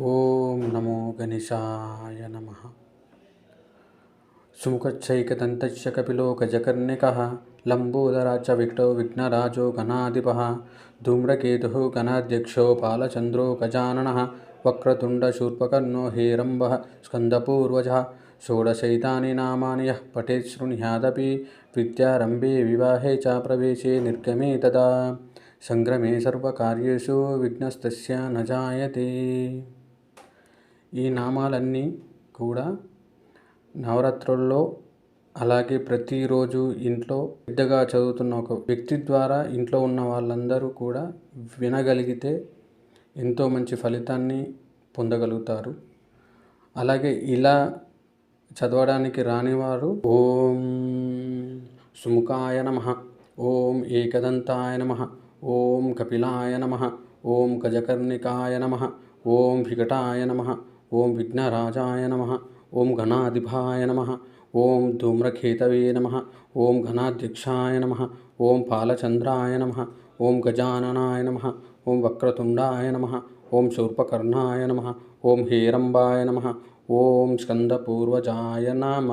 ఓం నమో గణేశాయ నమ. సుముఖచ్చైకదంతశ్చ కపిలోకజకర్ణికः లంబోదరా చ విక్టో విఘ్నరాజో గణాధిపः ధూమ్రకేతుः గణాధ్యక్షో బాలచంద్రో గజాననः వక్రతుండశూర్పకర్ణో హేరంబः స్కందపూర్వజः షోడశైతాని నామాని యः పఠేత్ శృణ్యాదపి విద్యారంభే వివాహే చ ప్రవేశే నిర్గమే తదా. సంగ్రమే సర్వకార్యేషు విఘ్నస్తస్య న జాయతే. ఈ నామాలన్నీ కూడా నవరాత్రుల్లో అలాగే ప్రతిరోజు ఇంట్లో పెద్దగా చదువుతున్న ఒక వ్యక్తి ద్వారా ఇంట్లో ఉన్న వాళ్ళందరూ కూడా వినగలిగితే ఎంతో మంచి ఫలితాన్ని పొందగలుగుతారు. అలాగే ఇలా చదవడానికి రానివారు ఓం సుముఖాయ నమ ఓం ఏకదంతాయ నమ ఓం కపిలాయ నమ ఓం గజకర్ణికాయ నమ ఓం వికటాయ నమ ఓం విఘ్నరాజాయ నమ ఓం గణాధిపాయ నమ ఓం ధూమ్రకేతవే నమ ఓం గణాధ్యక్షాయ నమ ఓం పాలచంద్రాయ నమ ఓం గజాననాయ నమ ఓం వక్రతుండాయ నమ ఓం శూర్పకర్ణాయ నమ ఓం హేరంబాయ నమ ఓం స్కందపూర్వజాయ నమ